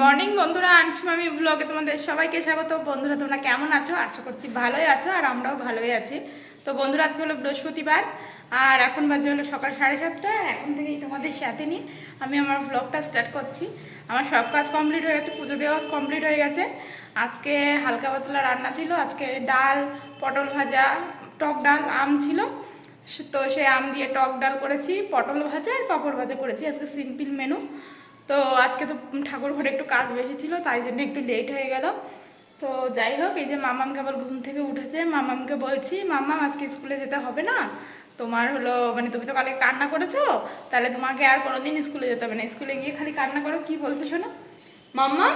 Morning বন্ধুরা আনসমামি ব্লগে তোমাদের সবাইকে স্বাগত। বন্ধুরা, তোমরা কেমন আছো? আশা করছি ভালোই আছো আর আমরাও ভালোই আছি। তো বন্ধুরা, আজকে হলো বৃহস্পতিবার আর এখন বাজে হলো সকাল সাড়ে সাতটা। আর এখন থেকেই তোমাদের সাথে নিয়ে আমি আমার ব্লগটা স্টার্ট করছি। আমার সব কাজ কমপ্লিট হয়ে গেছে, পুজো দেওয়া কমপ্লিট হয়ে গেছে। আজকে হালকা পাতলা রান্না ছিল, আজকে ডাল, পটল ভাজা, টক ডাল, আম ছিল। তো সে আম দিয়ে টক ডাল করেছি, পটল ভাজা আর পাঁপড় ভাজা করেছি। আজকে সিম্পল মেনু তো আজকে তো ঠাকুর ঘরে একটু কাজ বেশি ছিল, তাই জন্য একটু লেট হয়ে গেল। তো যাই হোক, এই যে মামামকে আবার ঘুম থেকে উঠেছে, মামামকে বলছি, মামাম, আজকে স্কুলে যেতে হবে না? তোমার হলো মানে তুমি তো কালকে কান্না করেছ, তাহলে তোমাকে আর কোনোদিন স্কুলে যেতে হবে না। স্কুলে গিয়ে খালি কান্না করো, কি বলছো শোনো? মাম্মা,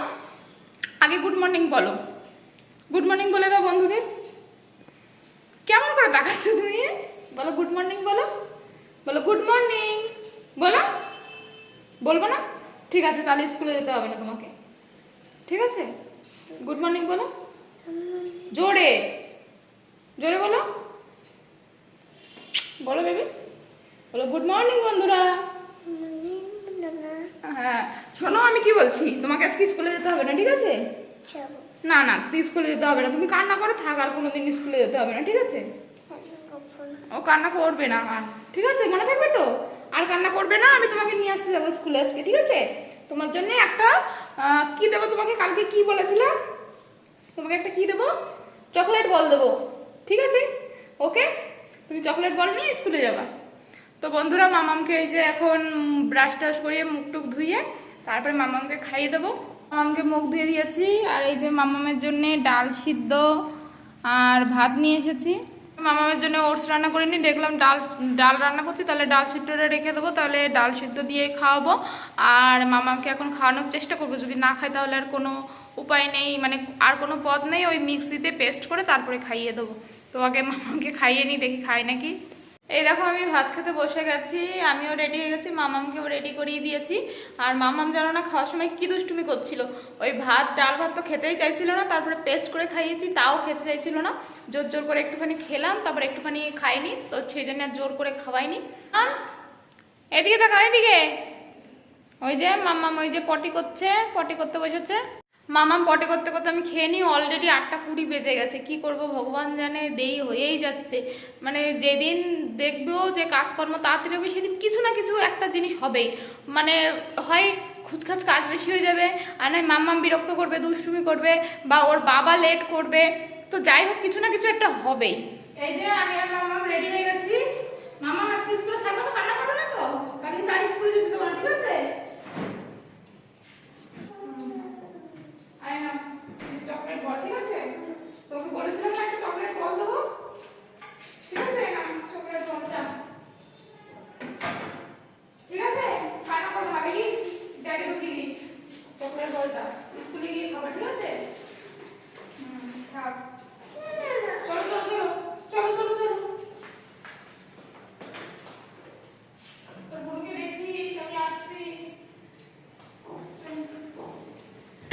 আগে গুড মর্নিং বলো। গুড মর্নিং বলে দাও বন্ধুদের। কেমন করে দেখাচ্ছ তুমি? বলো গুড মর্নিং বলো। বলো গুড মর্নিং বলো। বলব না? ঠিক আছে তাহলে স্কুলে যেতে হবে না তোমাকে। ঠিক আছে? গুড মর্নিং বলো। জোরে। জোরে বলো। বলো বেবি বলো গুড মর্নিং বন্ধুরা। হ্যাঁ শোনো আমি কি বলছি? তোমাকে আজকে স্কুলে যেতে হবে না ঠিক আছে? না না তুই স্কুলে যেতে হবে না। তুমি কান্না করে থাক আর কোনোদিন স্কুলে যেতে হবে না ঠিক আছে? ও কান্না করবে না আর। ঠিক আছে মনে থাকবে তো? আর কান্না করবে না, আমি তোমাকে নিয়ে আসতে যাব স্কুলে আজকে, ঠিক আছে? তোমার জন্য একটা কি দেবো তোমাকে? কালকে কি বলেছিলাম? তোমাকে একটা কি দেবো? চকলেট বল দেবো, ঠিক আছে? ওকে? তুমি চকলেট বল নিয়ে স্কুলে যাবা। তো বন্ধুরা, মামামকে এই যে এখন ব্রাশ টাশ করিয়ে মুখ টুক ধুয়ে তারপরে মামামকে খাইয়ে দেবো। মামামকে মুখ ধুয়ে দিয়েছি, আর এই যে মামামের জন্যে ডাল সিদ্ধ আর ভাত নিয়ে এসেছি। মামামের জন্য ওটস রান্না করিনি দেখলাম ডাল ডাল রান্না করছি, তাহলে ডাল সিদ্ধটা রেখে দেবো। তাহলে ডাল সিদ্ধ দিয়ে খাওয়াবো। আর মামাকে এখন খাওয়ানোর চেষ্টা করব। যদি না খাই তাহলে আর কোনো উপায় নেই মানে আর কোনো পথ নেই। ওই মিক্সিতে পেস্ট করে তারপরে খাইয়ে দেবো। তো আগে মামাকে খাইয়ে নিই, দেখি খায় নাকি। এই দেখো, আমি ভাত খেতে বসে গেছি, আমিও রেডি হয়ে গেছি, মামামকেও রেডি করিয়ে দিয়েছি। আর মামাম জানো না, খাওয়ার সময় কি দুষ্টুমি করছিল। ওই ভাত, ডাল ভাত তো খেতেই চাইছিল না, তারপরে পেস্ট করে খাইয়েছি, তাও খেতে চাইছিল না। জোর জোর করে একটুখানি খেলাম, তারপরে একটুখানি খাইনি, তো সেই জন্য আর জোর করে খাওয়াইনি। এদিকে দেখা, এদিকে। ওই যে মামাম, ওই যে পটি করছে, পটি করতে বসেছে। মামাম পটি করতে করতে আমি খেয়ে নিই অলরেডি আটটা কুড়ি বেজে গেছে। কি করব? ভগবান জানে, দেরি হয়েই যাচ্ছে। মানে যেদিন দেখব যে কাজকর্ম তাড়াতাড়ি হবে, সেদিন কিছু না কিছু একটা জিনিস হবেই। মানে হয় খুচখাচ কাজ বেশি হয়ে যাবে, আর নয় মাম্মাম বিরক্ত করবে, দুষ্টুমি করবে, বা ওর বাবা লেট করবে। তো যাই হোক, কিছু না কিছু একটা হবেই। এই যে আমি আর মাম্মাম রেডি হয়ে গেছি। মাম্মাম আজকে স্কুলে থাকবে তো, কান্না করবে না তো? তাহলে তার স্কুলে যেতে না ঠিক আছে আয় না চকলেট বল ঠিক আছে? তোকে বলেছিলাম না একটা চকলেট বল দেবো ঠিক আছে না চকলেট বলটা ঠিক আছে কান্না করব না দেখিস ড্যাডি ঢুকিয়ে দিই চকলেট বলটা স্কুলে গিয়ে খাবার ঠিক আছে হুম, খাও। চলো চলো চলো চলো চলো চলো তোর বোনকে দেখিস আমি আসছি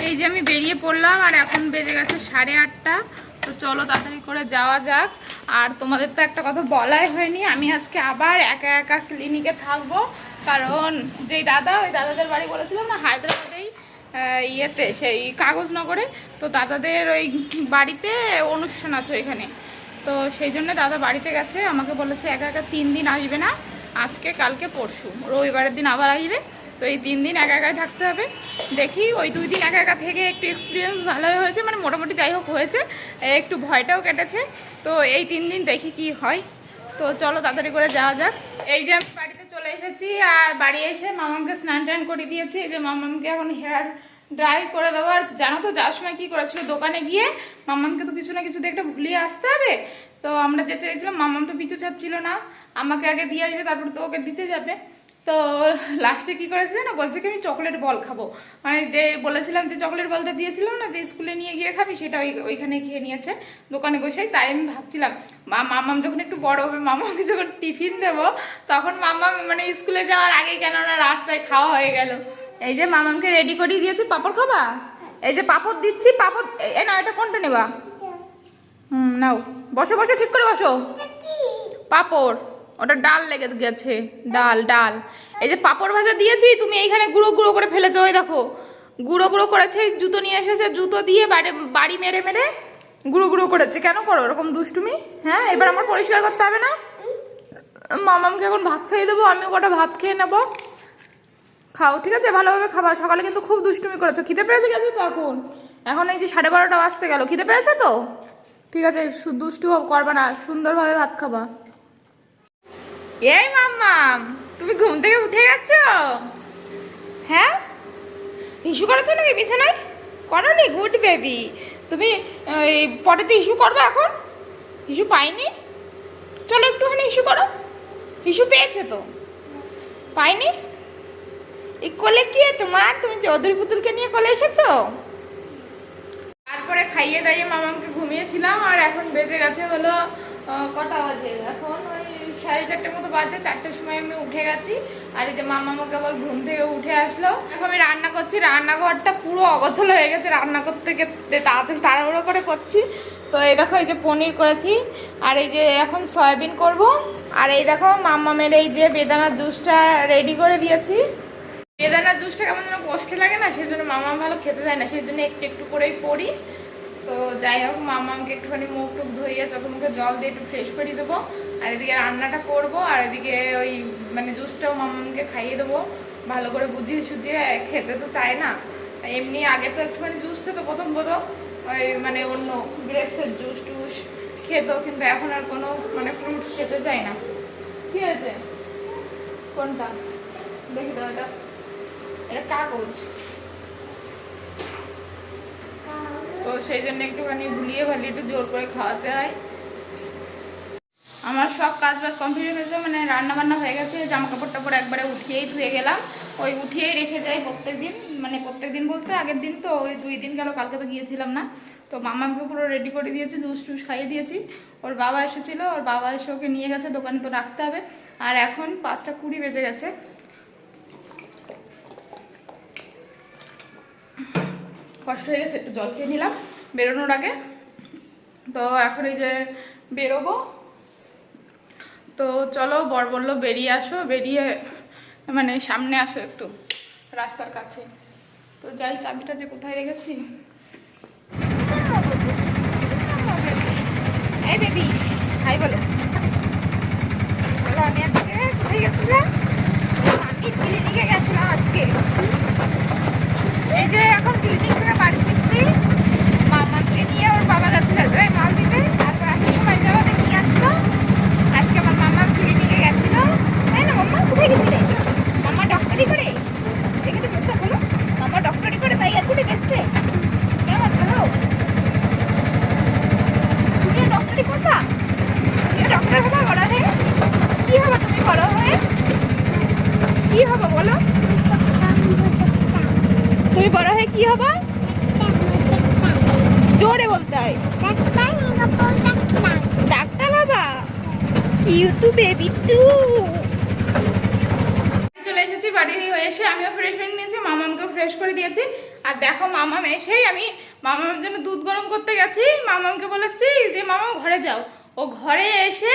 এই যে আমি বেরিয়ে পড়লাম আর এখন বেজে গেছে সাড়ে আটটা। তো চলো তাড়াতাড়ি করে যাওয়া যাক। আর তোমাদের তো একটা কথা বলাই হয়নি, আমি আজকে আবার একা একা ক্লিনিকে থাকব। কারণ যেই দাদা, ওই দাদাদের বাড়ি বলেছিলাম না, হায়দ্রাবাদেই ইয়েতে, সেই কাগজনগরে। তো দাদাদের ওই বাড়িতে অনুষ্ঠান আছে এখানে তো সেই জন্য দাদা বাড়িতে গেছে, আমাকে বলেছে একা একা তিন দিন আসবে না, আজকে, কালকে, পরশু। রবিবারের দিন আবার আসবে। তো এই তিন দিন একা একাই থাকতে হবে। দেখি ওই দুই দিন একা একা থেকে একটু এক্সপিরিয়েন্স ভালোই হয়েছে মানে মোটামুটি যাই হোক হয়েছে। একটু ভয়টাও কেটেছে। তো এই তিন দিন দেখি কি হয়। তো চলো তাড়াতাড়ি করে যাওয়া যাক। এই যে বাড়িতে চলে এসেছি আর বাড়ি এসে মামামকে স্নান টান করে দিয়েছি। এই যে মামামকে এখন হেয়ার ড্রাই করে দেবো। আর জানো তো যাওয়ার সময় কী করেছিল? দোকানে গিয়ে মামামকে তো কিছু না কিছু একটা ভুলিয়ে আসতে হবে। তো আমরা যেতে চাইছিলাম, মামাম তো পিছু ছাড়ছিল না। আমাকে আগে দিয়ে আসবে, তারপর তো ওকে দিতে যাবে। তো লাস্টে কি করেছে না বলছে কি আমি চকলেট বল খাব। মানে যে বলেছিলাম যে চকলেট বলটা দিয়েছিলাম না যে স্কুলে নিয়ে গিয়ে খাবি সেটা ওই ওইখানে খেয়ে নিয়েছে দোকানে বসেই। তাই আমি ভাবছিলাম মা মামাম যখন একটু বড় হবে মামাকে যখন টিফিন দেবো তখন মামাম মানে স্কুলে যাওয়ার আগে কেন না রাস্তায় খাওয়া হয়ে গেল। এই যে মামামকে রেডি করিয়ে দিয়েছি পাপড় খাবা? এই যে পাপড় দিচ্ছি পাপড় এ না এটা কোনটা নেবা? হুম নাও। বসো বসো ঠিক করে বসো। পাপড়। ওটা ডাল লেগে গেছে, ডাল ডাল। এই যে পাপড় ভাজা দিয়েছি, তুমি এইখানে গুঁড়ো গুঁড়ো করে ফেলেছো ওই দেখো। গুঁড়ো গুঁড়ো করেছে, জুতো নিয়ে এসেছে, জুতো দিয়ে বাড়ি বাড়ি মেরে মেরে গুঁড়ো গুঁড়ো করেছে। কেন করো ওরকম দুষ্টুমি? হ্যাঁ এবার আমার পরিষ্কার করতে হবে না? মামামকে এখন ভাত খাইয়ে দেবো আমি কটা ভাত খেয়ে নেব। খাও, ঠিক আছে? ভালোভাবে খাবা। সকালে কিন্তু খুব দুষ্টুমি করেছ। খিদে পেয়েছে গেছে তো এখন? এখন এই যে সাড়ে বারোটা বাজতে গেল। খিদে পেয়েছে তো? ঠিক আছে দুষ্টু করবা না। সুন্দরভাবে ভাত খাবা। এই মাম্মাম তুমি ঘুম থেকে উঠে গেছো? হ্যাঁ? ইস্যু করেছ নাকি বিছানায়? করো নি গুড বেবি তুমি, এই পরেতে ইস্যু করবে এখন? ইস্যু পাইনি? চলো একটুখানি ইস্যু করো। ইস্যু পেয়েছে তো। পাইনি? এই কোলে কি তোমার? তুমি চৌধুরী পুতুলকে নিয়ে কোলে এসেছ? তারপরে খাইয়ে দাইয়ে মামামকে ঘুমিয়েছিলাম, আর এখন বেজে গেছে হলো কটা বাজে? এখন সাড়ে চারটে মতো বাজে চারটের সময় আমি উঠে গেছি। আর এই যে মামা আমাকে আবার ঘুম থেকে উঠে আসলো। এখন আমি রান্না করছি, রান্নাঘরটা পুরো অগোছল হয়ে গেছে, রান্না করতে তাড়াতাড়ি তাড়াহুড়ো করে করছি। তো এই দেখো, এই যে পনির করেছি, আর এই যে এখন সয়াবিন করব। আর এই দেখো, মামামের এই যে বেদানার জুসটা রেডি করে দিয়েছি। বেদানার জুসটা কেমন যেন কষ্টে লাগে না সেই জন্য মামা ভালো খেতে যায় না সেই জন্য একটু একটু করেই করি। তো যাই হোক মামাকে একটুখানি মুখ টুক ধুইয়ে চোখে মুখে জল দিয়ে একটু ফ্রেশ করে দেবো। আর এদিকে রান্নাটা করব, আর এদিকে ওই মানে জুসটাও মামাকে খাইয়ে দেবো। ভালো করে বুঝিয়ে সুঝিয়ে খেতে তো চায় না। এমনি আগে তো একটুখানি জুস খেতো প্রথম প্রথম, ওই মানে অন্য গ্রেপসের জুস টুস খেতো, কিন্তু এখন আর কোনো মানে ফ্রুটস খেতে চায় না। ঠিক আছে কোনটা? দেখি দাও এটা এটা কাগজ। তো সেই জন্য একটুখানি ভুলিয়ে ভালিয়ে একটু জোর করে খাওয়াতে হয়। আমার সব কাজ বাজ কমপ্লিট হয়ে গেছে মানে রান্না বান্না হয়ে গেছে জামা কাপড় টাপড় একবারে উঠিয়েই ধুয়ে গেলাম। ওই উঠিয়েই রেখে যাই প্রত্যেক দিন মানে প্রত্যেক দিন বলতে আগের দিন তো ওই দুই দিন গেল, কালকে তো গিয়েছিলাম না। তো মামাকে পুরো রেডি করে দিয়েছি, জুস টুস খাইয়ে দিয়েছি। ওর বাবা এসেছিল, ওর বাবা এসে ওকে নিয়ে গেছে, দোকানে তো রাখতে হবে। আর এখন পাঁচটা কুড়ি বেজে গেছে। কষ্ট হয়ে গেছে, একটু জল খেয়ে নিলাম, বেরোনোর আগে। তো এখন এই যে বেরোবো তো চলো বর বলল বেরিয়ে আসো, বেরিয়ে মানে সামনে আসো একটু, রাস্তার কাছে। তো যাই, চাবিটা যে কোথায় রেখেছি? হাই বলো। আমি আজকে কোথায় গেছিলাম? আমি গেছিলাম আজকে এই যে এখন ক্লিনিক থেকে বাড়ি ফিরছি মামাকে নিয়ে ওর বাবা গেছিল এক জায়গায় মাল দিতে তারপর একটা সময় যাওয়াতে নিয়ে আসলো আজকে আমার মামা ক্লিনিকে গেছিল তাই না মাম্মা কোথায় গেছিলে মামা ডক্টরি করে দেখে তো মুখটা বলো মামা ডক্টরি করে তাই গেছিলে দেখতে কেমন ভালো তুমিও ডক্টরি করবা তুমিও ডক্টর হবা বড় হয়ে কি হবে তুমি বড় হয়ে কি হবে বলো তুমি বড় হয়ে কি হবা? জোরে বলতে চলে এসেছি বাড়ি হয়ে এসে আমিও ফ্রেশ হয়ে নিয়েছি, মামামকেও ফ্রেশ করে দিয়েছি। আর দেখো, মামাম এসেই আমি মামামের জন্য দুধ গরম করতে গেছি। মামামকে বলেছি যে মামাম ঘরে যাও। ও ঘরে এসে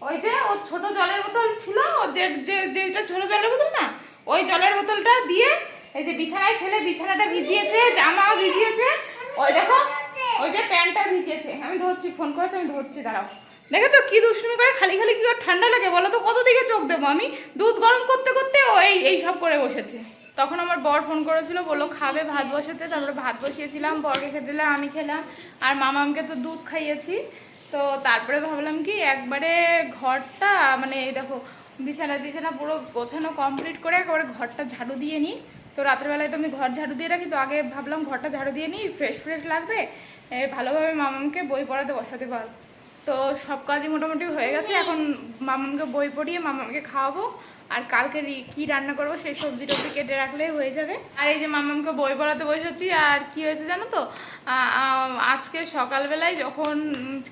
ওই যে, ও ছোট জলের বোতল ছিল যে- যেটা ছোট জলের বোতল না, ওই জলের বোতলটা দিয়ে এই যে বিছানায় ফেলে বিছানাটা ভিজিয়েছে, জামাও ভিজিয়েছে। ওই দেখো, ওই যে প্যান্টটা ভিজিয়েছে। আমি ধরছি, ফোন করেছে, আমি ধরছি, দাঁড়াও। দেখেছ কি দুষ্টুমি করে খালি খালি কি ঠান্ডা লাগে? বলো তো, কত দিকে চোখ দেবো আমি? দুধ গরম করতে করতে ও এই এই সব করে বসেছে। তখন আমার বর ফোন করেছিল, বলল, খাবে ভাত বসাতে? তারপরে ভাত বসিয়েছিলাম, বরকে খেতে দিলাম, আমি খেলাম। আর মামামকে তো দুধ খাইয়েছি। তো তারপরে ভাবলাম কি, একবারে ঘরটা মানে এই দেখো বিছানা বিছানা পুরো গোছানো কমপ্লিট করে একবারে ঘরটা ঝাড়ু দিয়ে নিই। তো রাত্রেবেলায় তো আমি ঘর ঝাড়ু দিয়ে রাখি, তো আগে ভাবলাম ঘরটা ঝাড়ু দিয়ে নিই ফ্রেশ ফ্রেশ লাগবে ভালোভাবে মামামকে বই পড়াতে বসাতে পারব তো সব কাজই মোটামুটি হয়ে গেছে, এখন মামামকে বই পড়িয়ে মামামকে খাওয়াবো, আর কালকে কি রান্না করব সেই সবজি টবজি কেটে রাখলে হয়ে যাবে। আর এই যে মামামকে বই পড়াতে বসেছি, আর কি হয়েছে জানো তো আজকে সকালবেলায় যখন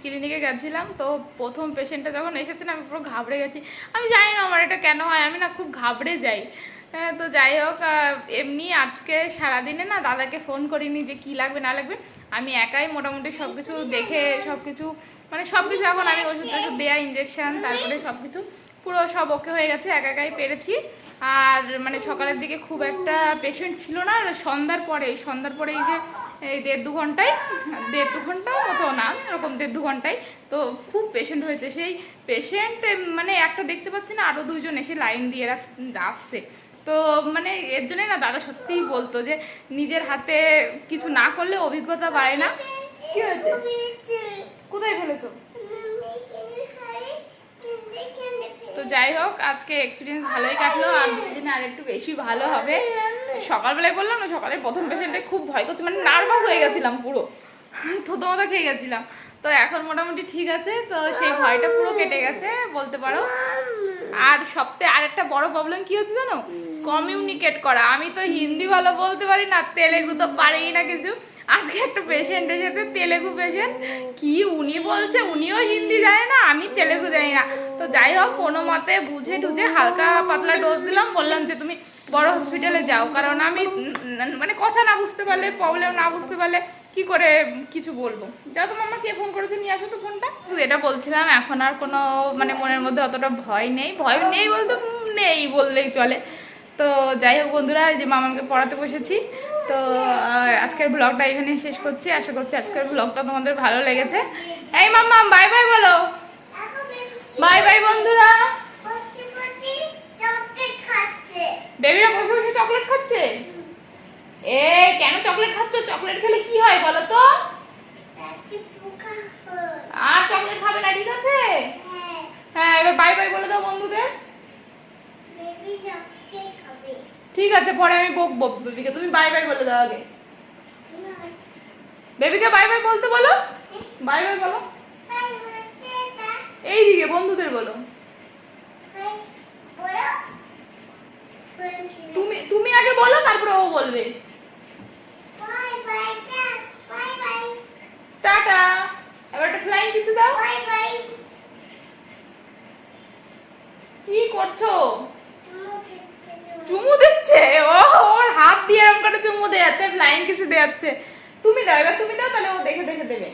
ক্লিনিকে গেছিলাম, তো প্রথম পেশেন্টটা যখন এসেছে না, আমি পুরো ঘাবড়ে গেছি। আমি জানি না আমার এটা কেন হয়, আমি না খুব ঘাবড়ে যাই। হ্যাঁ, তো যাই হোক এমনি আজকে সারাদিনে না দাদাকে ফোন করিনি যে কি লাগবে না লাগবে। আমি একাই মোটামুটি সব কিছু দেখে সব কিছু মানে সব কিছু এখন আমি ওষুধ টষুধ দেওয়া ইঞ্জেকশান তারপরে সব কিছু পুরো সব ওকে হয়ে গেছে একা একাই পেরেছি। আর মানে সকালের দিকে খুব একটা পেশেন্ট ছিল না আর সন্ধ্যার পরে সন্ধ্যার পরে এই যে এই দেড় দু ঘন্টায় দেড় দু ঘন্টাও মতো না এরকম দেড় দু ঘন্টায় তো খুব পেশেন্ট হয়েছে। সেই পেশেন্ট মানে একটা দেখতে পাচ্ছি না আরও দুজন এসে লাইন দিয়ে আসছে। তো মানে এর জন্যই না দাদা সত্যিই বলতো যে নিজের হাতে কিছু না করলে অভিজ্ঞতা বাড়ে না। কি হয়েছে? কোথায় ফেলেছো? তো যাই হোক, আজকে এক্সপিরিয়েন্স ভালোই কাটলো, আর দুদিন আর একটু বেশি ভালো হবে। সকালবেলায় বললাম না সকালে প্রথম পেশেন্টে খুব ভয় করছে মানে নার্ভাস হয়ে গেছিলাম পুরো। থতো মতো খেয়ে গেছিলাম। তো এখন মোটামুটি ঠিক আছে, তো সেই ভয়টা পুরো কেটে গেছে, বলতে পারো। আর সবথেকে আর একটা বড় প্রবলেম কি হচ্ছে জানো? কমিউনিকেট করা। আমি তো হিন্দি ভালো বলতে পারি না, তেলেগু তো পারিই না কিছু। আজকে একটা পেশেন্ট এসেছে, তেলেগু পেশেন্ট কি উনি বলছে? উনিও হিন্দি জানে না, আমি তেলেগু জানি না। তো যাই হোক, কোনো মতে বুঝে টুঝে হালকা পাতলা ডোজ দিলাম। বললাম যে, তুমি বড় হসপিটালে যাও। কারণ আমি মানে কথা না বুঝতে পারলে প্রবলেম না বুঝতে পারলে কি করে কিছু বলব? যাও তো মামা কে ফোন করেছে? নিয়ে আসো তো ফোনটা এটা বলছিলাম এখন আর কোনো মানে মনের মধ্যে অতটা ভয় নেই। ভয় নেই বলতে নেই বললেই চলে। তো যাই হোক বন্ধুরা যে মামাকে পড়াতে বসেছি। তো আজকের ব্লগটা এখানে শেষ করছি। আশা করছি আজকের ব্লগটা তোমাদের ভালো লেগেছে। এই মাম্মা বাই বাই বলো। বাই বাই বন্ধুরা। বেবিরা বসে বসে চকলেট খাচ্ছে? এ, কেন চকলেট খাচ্ছ? চকলেট খেলে কি হয় বলো তো? আর চকলেট খাবে না, ঠিক আছে? হ্যাঁ এবার বাই বাই বলে দাও বন্ধুদের। ঠিক আছে, পরে আমি বকবো বেবিকে। তুমি বাই বাই বলে দাও আগে। বেবিকে বাই বাই বলতে বলো। বাই বাই বলো। এইদিকে বন্ধুদের বলো। তুমি তুমি আগে বলো, তারপরে ও বলবে। টাটা। এবার একটা ফ্লাইং কিসে দাও। কি করছ? চুমু দিচ্ছে ও ওর হাত দিয়ে এরকম করে চুমু দেওয়াচ্ছে ফ্লাইং কিসে দেওয়াচ্ছে তুমি দাও এবার তুমি দাও তাহলে ও দেখে দেখে দেবে।